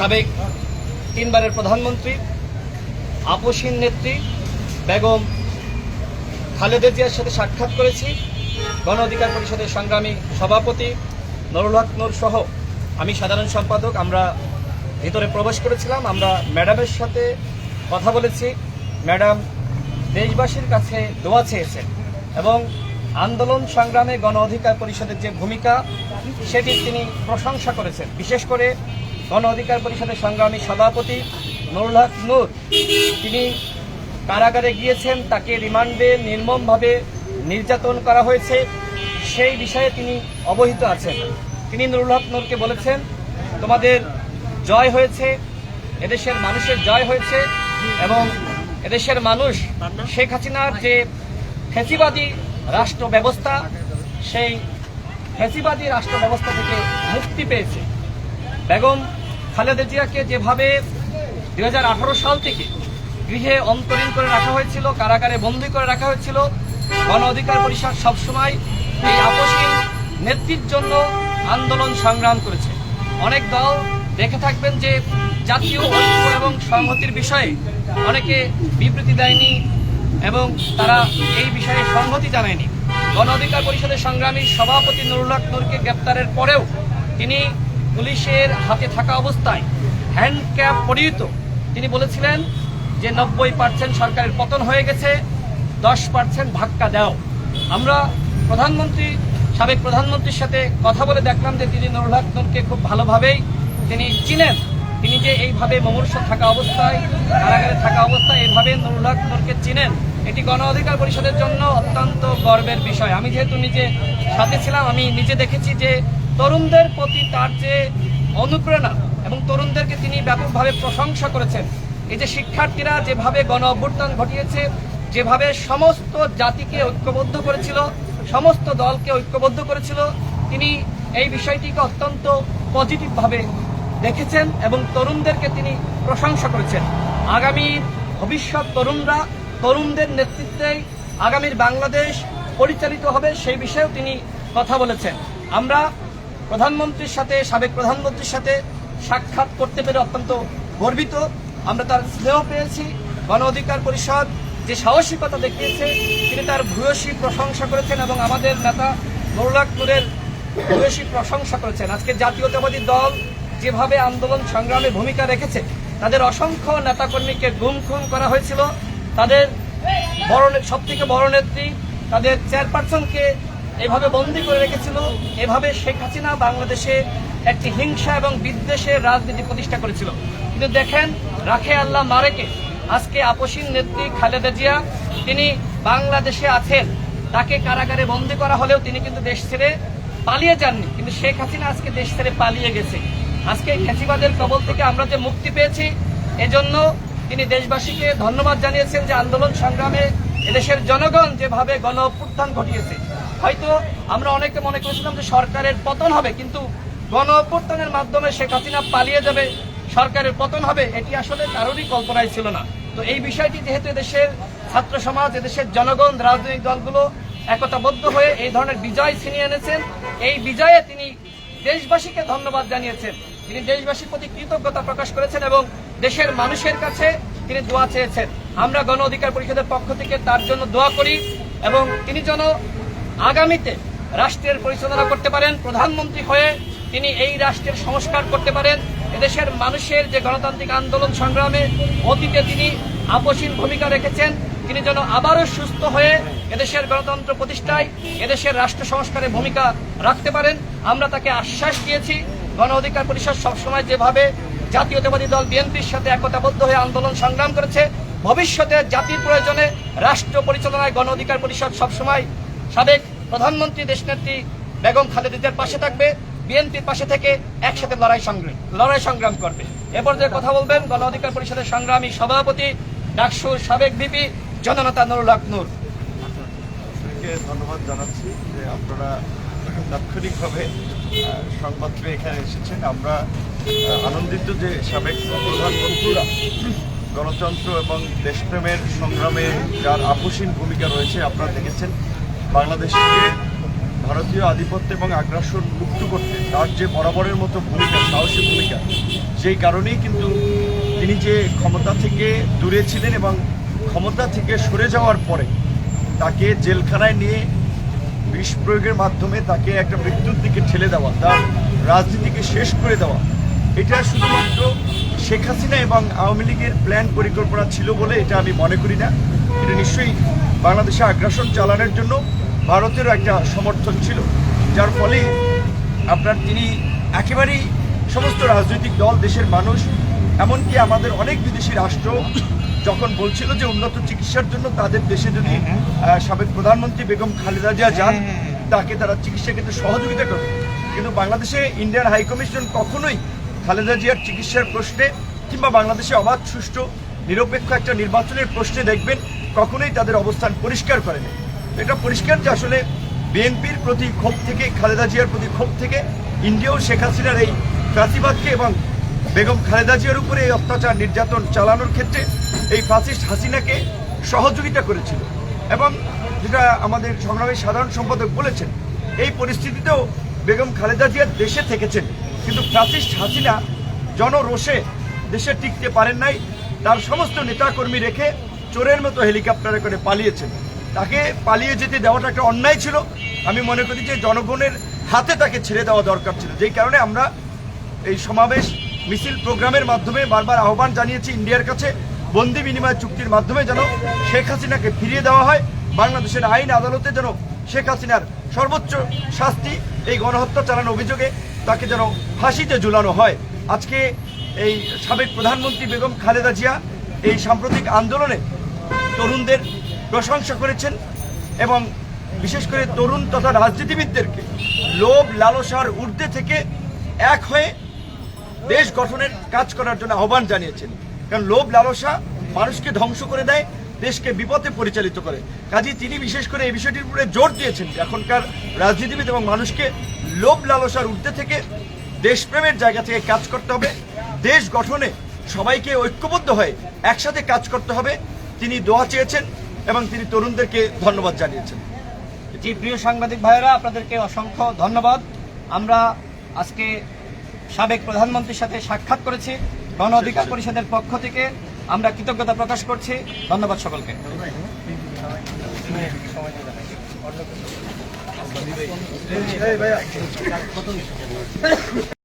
সাবেক তিনবারের প্রধানমন্ত্রী আপসীন নেত্রী বেগম খালেদা জিয়ার সাথে সাক্ষাৎ করেছি, গণ অধিকার পরিষদের সংগ্রামী সভাপতি নরুল হক সহ। আমি সাধারণ সম্পাদক, আমরা ভিতরে প্রবেশ করেছিলাম, আমরা ম্যাডামের সাথে কথা বলেছি। ম্যাডাম দেশবাসীর কাছে দোয়া চেয়েছেন এবং আন্দোলন সংগ্রামে গণ অধিকার পরিষদের যে ভূমিকা, সেটি তিনি প্রশংসা করেছেন। বিশেষ করে গণ অধিকার পরিষদের সংগ্রামী সভাপতি নুরুল হক নূর। তিনি কারাগারে গিয়েছেন, তাকে রিমান্ডে নির্মমভাবে নির্যাতন করা হয়েছে। সেই বিষয়ে তিনি অবহিত আছেন। তিনি নুরুল হক নূরকে বলেছেন, তোমাদের জয় হয়েছে, এদেশের মানুষের জয় হয়েছে এবং এদেশের মানুষ শেখ হাসিনার যে ফেসিবাদী রাষ্ট্র ব্যবস্থা, সেই ফেসিবাদী রাষ্ট্র ব্যবস্থা থেকে মুক্তি পেয়েছে। বেগম খালেদা জিয়াকে যেভাবে দু হাজার আঠারো সাল থেকে গৃহে অন্তরীণ করে রাখা হয়েছিল, কারাগারে বন্দি করে রাখা হয়েছিল, গণ অধিকার পরিষদ সবসময় এই আপসীন নেত্রীর জন্য আন্দোলন সংগ্রাম করেছে। অনেক দল দেখে থাকবেন যে জাতীয় ঐক্য এবং সংহতির বিষয়ে অনেকে বিবৃতি দেয়নি এবং তারা এই বিষয়ে সংহতি জানায়নি। গণ অধিকার পরিষদের সংগ্রামী সভাপতি নুরুল হক নূরকে গ্রেপ্তারের পরেও তিনি পুলিশের হাতে থাকা অবস্থায় হ্যান্ড ক্যাপ পরিহিত। তিনি বলেছিলেন যে নব্বই পার্সেন্ট সরকারের পতন হয়ে গেছে, দশ পার্সেন্ট ধাক্কা দাও আমরা প্রধানমন্ত্রী, সাবেক প্রধানমন্ত্রীর সাথে কথা বলে দেখলাম যে তিনি নুরুল হক খুব ভালোভাবেই তিনি চিনেন। তিনি যে এইভাবে মমর্ষ থাকা অবস্থায়, কারাগারে থাকা অবস্থায় এইভাবে নুরুল হক চিনেন, এটি গণ অধিকার পরিষদের জন্য অত্যন্ত গর্বের বিষয়। আমি যেহেতু নিজে সাথে ছিলাম, আমি নিজে দেখেছি যে তরুণদের প্রতি তার যে অনুপ্রেরণা এবং তরুণদেরকে তিনি ব্যাপকভাবে প্রশংসা করেছেন, এই যে শিক্ষার্থীরা যেভাবে গণ অভ্যুত্থান ঘটিয়েছে, যেভাবে সমস্ত জাতিকে ঐক্যবদ্ধ করেছিল, সমস্ত দলকে ঐক্যবদ্ধ করেছিল, তিনি এই বিষয়টিকে অত্যন্ত পজিটিভভাবে দেখেছেন এবং তরুণদেরকে তিনি প্রশংসা করেছেন। আগামী ভবিষ্যৎ তরুণরা তরুণদের নেতৃত্বে আগামীর বাংলাদেশ পরিচালিত হবে সেই বিষয়েও তিনি কথা বলেছেন। আমরা প্রধানমন্ত্রীর সাথে, সাবেক প্রধানমন্ত্রীর সাথে সাক্ষাৎ করতে পেরে অত্যন্ত গর্বিত। আমরা তার স্নেহ পেয়েছি, গণ অধিকার পরিষদ যে সাহসিকতা দেখিয়েছে, তিনি তার ভূয়সী প্রশংসা করেছেন এবং আমাদের নেতা নুরুল্লাহপুরের ভূয়সী প্রশংসা করেছেন। আজকে জাতীয়তাবাদী দল যেভাবে আন্দোলন সংগ্রামে ভূমিকা রেখেছে, তাদের অসংখ্য নেতাকর্মীকে গুম খুন করা হয়েছিল। তাদের বড় সব থেকে বড় নেত্রী, তাদের চেয়ারপারসনকে এভাবে বন্দী করে রেখেছিল। এভাবে শেখ হাসিনা বাংলাদেশে একটি হিংসা এবং বিদ্বেষের রাজনীতি প্রতিষ্ঠা করেছিল। কিন্তু দেখেন, রাখে আল্লাহ মারেকে। আজকে আপসীন নেত্রী খালেদা জিয়া, তিনি বাংলাদেশে আছেন। তাকে কারাগারে বন্দী করা হলেও তিনি কিন্তু দেশ ছেড়ে পালিয়ে যাননি। কিন্তু শেখ হাসিনা আজকে দেশ ছেড়ে পালিয়ে গেছে। আজকে এই কবল থেকে আমরা যে মুক্তি পেয়েছি, এজন্য তিনি দেশবাসীকে ধন্যবাদ জানিয়েছেন যে আন্দোলন সংগ্রামে এদেশের জনগণ যেভাবে গণ অভ্যুত্থান ঘটিয়েছে হয়তো আমরা অনেকে মনে করেছিলাম যে সরকারের পতন হবে, কিন্তু গণ অভ্যুত্থানের মাধ্যমে শেখ হাসিনা পালিয়ে যাবে, সরকারের পতন হবে, এটি আসলে কারোরই কল্পনায় ছিল না। তো এই বিষয়টি যেহেতু এদেশের ছাত্র সমাজ, এদেশের জনগণ, রাজনৈতিক দলগুলো একতাবদ্ধ হয়ে এই ধরনের বিজয় ছিনিয়ে এনেছেন, এই বিজয়ে তিনি দেশবাসীকে ধন্যবাদ জানিয়েছেন। তিনি দেশবাসীর প্রতি কৃতজ্ঞতা প্রকাশ করেছেন এবং দেশের মানুষের কাছে তিনি দোয়া চেয়েছেন। আমরা গণ অধিকার পরিষদের পক্ষ থেকে তার জন্য দোয়া করি এবং তিনি যেন আগামীতে রাষ্ট্রের পরিচালনা করতে পারেন, প্রধানমন্ত্রী হয়ে তিনি এই রাষ্ট্রের সংস্কার করতে পারেন। এদেশের মানুষের যে গণতান্ত্রিক আন্দোলন সংগ্রামে অতীতে তিনি আপসীন ভূমিকা রেখেছেন, তিনি যেন আবারও সুস্থ হয়ে এদেশের গণতন্ত্র প্রতিষ্ঠায়, এদেশের রাষ্ট্র সংস্কারে ভূমিকা রাখতে পারেন। আমরা তাকে আশ্বাস দিয়েছি, গণ অধিকার পরিষদ সবসময় যেভাবে জাতীয়তাবাদী দল বিএনপির সাথে একতাবদ্ধ হয়ে আন্দোলন সংগ্রাম করেছে, ভবিষ্যতে জাতির প্রয়োজনে রাষ্ট্র পরিচালনায় গণ অধিকার পরিষদ সবসময় সাবেক প্রধানমন্ত্রী দেশনেত্রী বেগম খালেদিদের পাশে থাকবে, বিএনপির পাশে থেকে একসাথে লড়াই সংগ্রাম লড়াই সংগ্রাম করবে। এ পর্যায়ে কথা বলবেন গণ অধিকার পরিষদের সংগ্রামী সভাপতি, ডাকসুর সাবেক বিপি জননেতা নুরুল হক ধন্যবাদ জানাচ্ছি যে আপনারা তাৎক্ষণিকভাবে সংবাদ পেয়ে এখানে এসেছেন। আমরা আনন্দিত যে সাবেক প্রধানমন্ত্রীরা গণতন্ত্র এবং দেশপ্রেমের সংগ্রামে যার আপসীন ভূমিকা রয়েছে, আপনারা দেখেছেন। বাংলাদেশকে ভারতীয় আধিপত্য এবং আগ্রাসন মুক্ত করতে তার যে বরাবরের মতো ভূমিকা, সাহসী ভূমিকা, সেই কারণেই কিন্তু তিনি যে ক্ষমতা থেকে দূরে ছিলেন এবং ক্ষমতা থেকে সরে যাওয়ার পরে তাকে জেলখানায় নিয়ে বিষ প্রয়োগের মাধ্যমে তাকে একটা মৃত্যুর দিকে ঠেলে দেওয়া, তার রাজনীতিকে শেষ করে দেওয়া, এটা শুধুমাত্র শেখ হাসিনা এবং আওয়ামী লীগের প্ল্যান পরিকল্পনা ছিল বলে এটা আমি মনে করি না। এটা নিশ্চয়ই বাংলাদেশে আগ্রাসন চালানোর জন্য ভারতেরও একটা সমর্থন ছিল, যার ফলে আপনার তিনি একেবারেই সমস্ত রাজনৈতিক দল, দেশের মানুষ, এমনকি আমাদের অনেক বিদেশি রাষ্ট্র যখন বলছিল যে উন্নত চিকিৎসার জন্য তাদের দেশে যদি সাবেক প্রধানমন্ত্রী বেগম খালেদা জিয়া যান, তাকে তারা চিকিৎসা ক্ষেত্রে সহযোগিতা করবে। কিন্তু বাংলাদেশে ইন্ডিয়ান হাই কমিশন কখনোই খালেদা জিয়ার চিকিৎসার প্রশ্নে কিংবা বাংলাদেশে অবাধ, সুষ্ঠু, নিরপেক্ষ একটা নির্বাচনের প্রশ্নে দেখবেন কখনোই তাদের অবস্থান পরিষ্কার করেনি। এটা পরিষ্কার যে আসলে বিএনপির প্রতি ক্ষোভ থেকে, খালেদা জিয়ার প্রতি ক্ষোভ থেকে, ইন্ডিয়াও শেখ হাসিনার এই প্রাতিবাদকে এবং বেগম খালেদা জিয়ার উপরে এই অত্যাচার নির্যাতন চালানোর ক্ষেত্রে এই ফাসিস্ট হাসিনাকে সহযোগিতা করেছিল। এবং যেটা আমাদের সংগ্রামী সাধারণ সম্পাদক বলেছেন, এই পরিস্থিতিতেও বেগম খালেদা জিয়া দেশে থেকেছেন, কিন্তু ফ্যাসিস্ট হাসিনা জনরোষে দেশে টিকতে পারেন নাই। তার সমস্ত নেতাকর্মী রেখে চোরের মতো হেলিকপ্টারে করে পালিয়েছেন তাকে পালিয়ে যেতে দেওয়াটা একটা অন্যায় ছিল। আমি মনে করি যে জনগণের হাতে তাকে ছেড়ে দেওয়া দরকার ছিল। যেই কারণে আমরা এই সমাবেশ মিছিল প্রোগ্রামের মাধ্যমে বারবার আহ্বান জানিয়েছি ইন্ডিয়ার কাছে, বন্দি বিনিময় চুক্তির মাধ্যমে যেন শেখ হাসিনাকে ফিরিয়ে দেওয়া হয়, বাংলাদেশের আইন আদালতে যেন শেখ হাসিনার সর্বোচ্চ শাস্তি এই গণহত্যা চালানোর অভিযোগে তাকে যেন ফাঁসিতে ঝুলানো হয়। আজকে এই সাবেক প্রধানমন্ত্রী বেগম খালেদা জিয়া এই সাম্প্রতিক আন্দোলনে তরুণদের প্রশংসা করেছেন এবং বিশেষ করে তরুণ তথা রাজনীতিবিদদেরকে লোভ লালসার ঊর্ধ্বে থেকে এক হয়ে দেশ গঠনের কাজ করার জন্য আহ্বান জানিয়েছেন। কারণ লোভ, লালসা মানুষকে ধ্বংস করে দেয়, দেশকে বিপদে পরিচালিত করে। কাজী তিনি বিশেষ করে এই বিষয়টির উপরে জোর দিয়েছেন এখনকার রাজনীতিবিদ এবং মানুষকে লোভ লালসার ঊর্ধ্বে থেকে দেশপ্রেমের জায়গা থেকে কাজ করতে হবে। দেশ গঠনে সবাইকে ঐক্যবদ্ধ হয়ে একসাথে কাজ করতে হবে। তিনি দোয়া চেয়েছেন এবং তিনি তরুণদেরকে ধন্যবাদ জানিয়েছেন। জি প্রিয় সাংবাদিক ভাইয়েরা আপনাদেরকে অসংখ্য ধন্যবাদ। আমরা আজকে সাবেক প্রধানমন্ত্রীর সাথে সাক্ষাৎ করেছি গণ অধিকার পরিষদের পক্ষ থেকে। আমরা কৃতজ্ঞতা প্রকাশ করছি। ধন্যবাদ সকলকে।